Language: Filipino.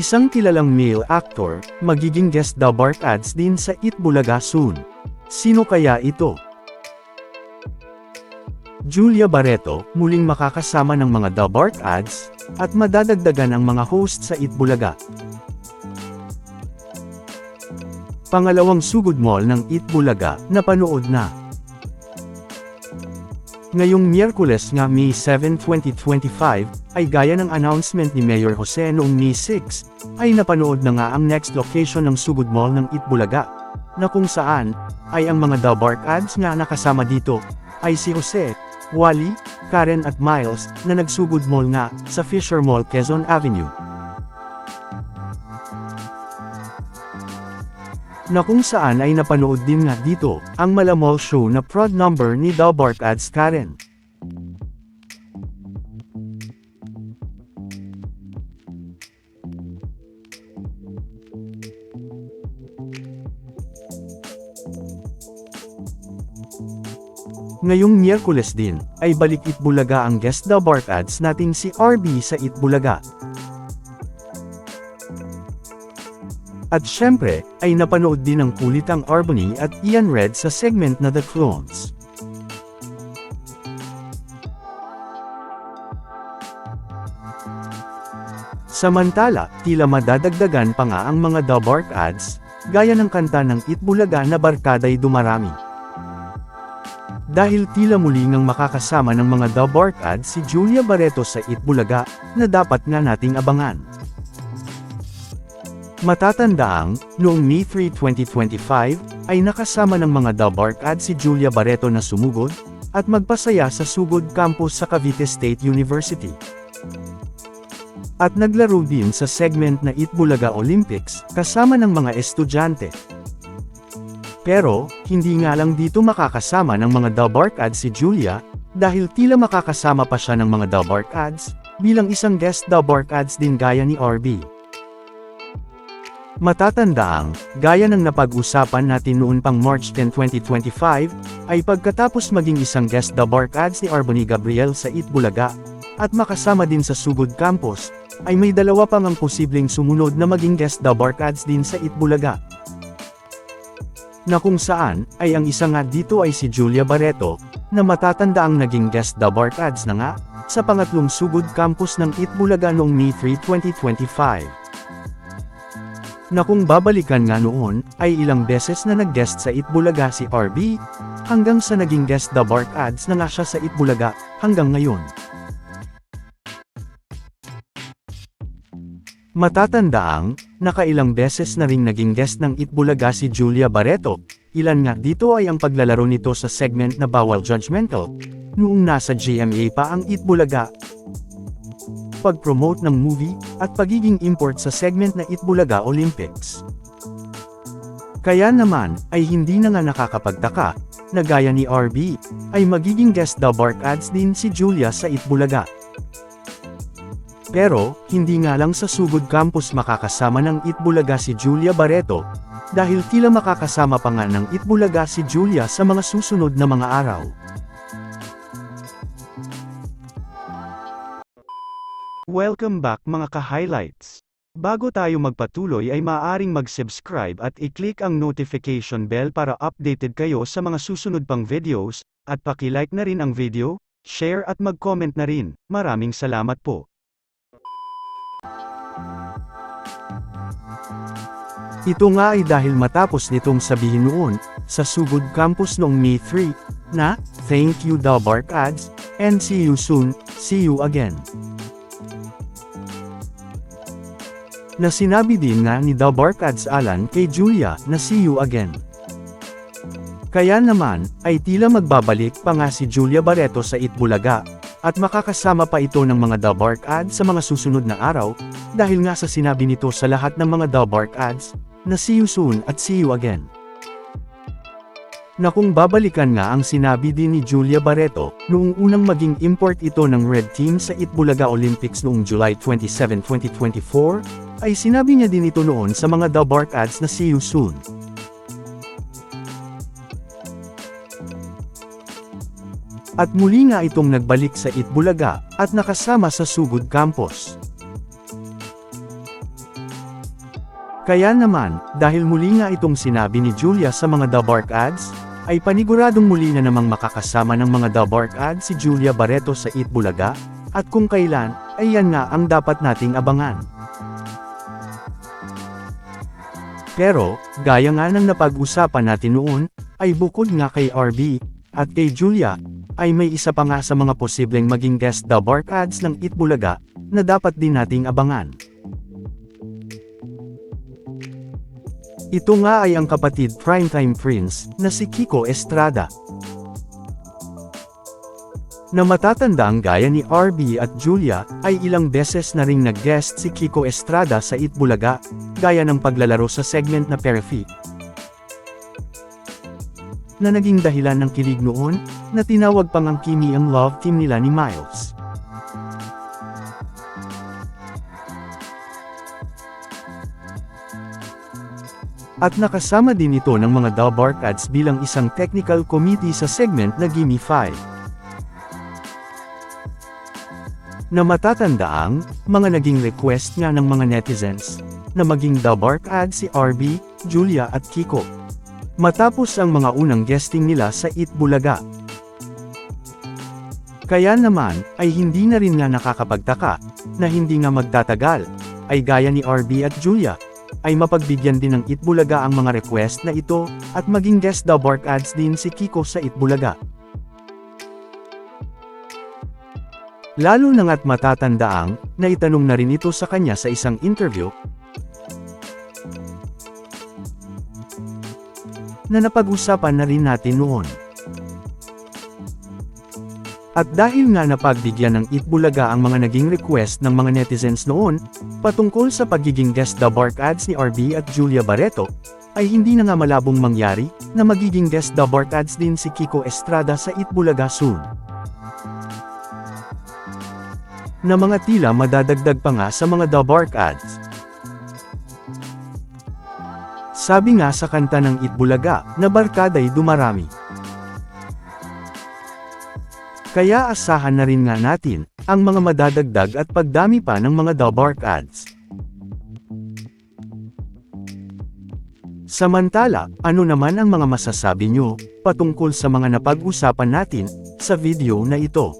Isang kilalang male actor, magiging guest the Bark ads din sa Itbulaga soon. Sino kaya ito? Julia Barreto, muling makakasama ng mga The Bark ads, at madadagdagan ang mga host sa Itbulaga. Pangalawang sugod mall ng Itbulaga, napanood na. Ngayong Miyerkules nga May 7, 2025, ay gaya ng announcement ni Mayor Jose noong May 6, ay napanood na nga ang next location ng Sugod Mall ng Itbulaga, na kung saan, ay ang mga The Bark ads nga nakasama dito, ay si Jose, Wally, Karen at Miles, na nagsugod mall nga, sa Fisher Mall Quezon Avenue. Na kung saan ay napanood din nga dito, ang Malamall show na prod number ni Bark Ads Karen. Ngayong Miyerkules din, ay balik Itbulaga ang guest The Ads nating si RB sa Itbulaga. At syempre, ay napanood din ng kulitang Arbony at Ian Red sa segment na The Clones. Samantala, tila madadagdagan pa nga ang mga The Bark ads, gaya ng kanta ng Itbulaga na Barkaday Dumarami. Dahil tila muli ngang makakasama ng mga The Bark ads si Julia Barreto sa Itbulaga, na dapat nga nating abangan. Matatandaang, noong May 3, 2025, ay nakasama ng mga The Bark ads si Julia Barreto na sumugod, at magpasaya sa Sugod Campus sa Cavite State University. At naglaro din sa segment na Itbulaga Olympics, kasama ng mga estudyante. Pero, hindi nga lang dito makakasama ng mga The Bark ads si Julia, dahil tila makakasama pa siya ng mga The Bark ads, bilang isang guest The Bark ads din gaya ni RB. Matatandaang, gaya ng napag-usapan natin noon pang March 10, 2025, ay pagkatapos maging isang guest The Bark ads ni Arbony Gabriel sa Itbulaga, at makasama din sa Sugod Campus, ay may dalawa pang ang posibleng sumunod na maging guest The Bark ads din sa Itbulaga. Na kung saan, ay ang isa nga dito ay si Julia Barreto, na matatandaang naging guest The Bark ads na nga, sa pangatlong Sugod Campus ng Itbulaga noong May 3, 2025 na kung babalikan nga noon, ay ilang beses na nag-guest sa Itbulaga si RB, hanggang sa naging guest The Bark Ads na nga siya sa Itbulaga, hanggang ngayon. Matatandaang, nakailang beses na ring naging guest ng Itbulaga si Julia Barreto, ilan nga dito ay ang paglalaro nito sa segment na Bawal Judgmental, noong nasa GMA pa ang Itbulaga, pag-promote ng movie, at pagiging import sa segment na Itbulaga Olympics. Kaya naman, ay hindi na nga nakakapagtaka, na gaya ni RB, ay magiging guest The Bark ads din si Julia sa Itbulaga. Pero, hindi nga lang sa Sugod Campus makakasama ng Itbulaga si Julia Barreto, dahil tila makakasama pa nga ng Itbulaga si Julia sa mga susunod na mga araw. Welcome back mga ka-highlights. Bago tayo magpatuloy ay maaaring mag-subscribe at i-click ang notification bell para updated kayo sa mga susunod pang videos, at paki-like na rin ang video, share at mag-comment na rin. Maraming salamat po. Ito nga ay dahil matapos nitong sabihin noon, sa Sugod Campus noong May 3, na, Thank you the Bark Ads, and see you soon, see you again. Na sinabi din nga ni The Bark Ads Alan kay Julia na see you again. Kaya naman, ay tila magbabalik pa nga si Julia Barreto sa Itbulaga, at makakasama pa ito ng mga The Bark Ads sa mga susunod na araw, dahil nga sa sinabi nito sa lahat ng mga The Bark Ads, na see you soon at see you again. Na kung babalikan nga ang sinabi din ni Julia Barreto, noong unang maging import ito ng Red Team sa Itbulaga Olympics noong July 27, 2024, ay sinabi niya din ito noon sa mga The Bark ads na see you soon. At muli nga itong nagbalik sa Itbulaga, at nakasama sa Sugod Campus. Kaya naman, dahil muli nga itong sinabi ni Julia sa mga The Bark ads, ay paniguradong muli na namang makakasama ng mga The Bark ads si Julia Barreto sa Eat Bulaga, at kung kailan, ay yan nga ang dapat nating abangan. Pero, gaya nga ng napag-usapan natin noon, ay bukod nga kay RB, at kay Julia, ay may isa pa nga sa mga posibleng maging guest The Bark ads ng Eat Bulaga, na dapat din nating abangan. Ito nga ay ang kapatid primetime prince na si Kiko Estrada. Na matatanda ang gaya ni RB at Julia, ay ilang beses na ring nag-guest si Kiko Estrada sa Eat Bulaga, gaya ng paglalaro sa segment na Perifi. Na naging dahilan ng kilig noon, na tinawag pang ang Kimi ang love team nila ni Miles. At nakasama din ito ng mga Dalbark ads bilang isang technical committee sa segment na Gimme 5. Na matatandaang, mga naging request nga ng mga netizens, na maging Dalbark ad si RB, Julia at Kiko. Matapos ang mga unang guesting nila sa Eat Bulaga. Kaya naman, ay hindi na rin nga nakakapagtaka, na hindi nga magtatagal, ay gaya ni RB at Julia, ay mapagbigyan din ng Itbulaga ang mga request na ito, at maging guest the bark ads din si Kiko sa Itbulaga. Lalo na nga't matatandaang, na itanong na rin ito sa kanya sa isang interview, na napag-usapan na rin natin noon. At dahil nga napagbigyan ng Itbulaga ang mga naging request ng mga netizens noon, patungkol sa pagiging guest the bark ads ni RB at Julia Barreto, ay hindi na nga malabong mangyari, na magiging guest the bark ads din si Kiko Estrada sa Itbulaga soon. Na mga tila madadagdag pa nga sa mga the bark ads. Sabi nga sa kanta ng Itbulaga, na barkaday dumarami. Kaya asahan na rin nga natin, ang mga madadagdag at pagdami pa ng mga The Bark ads. Samantala, ano naman ang mga masasabi nyo, patungkol sa mga napag-usapan natin, sa video na ito?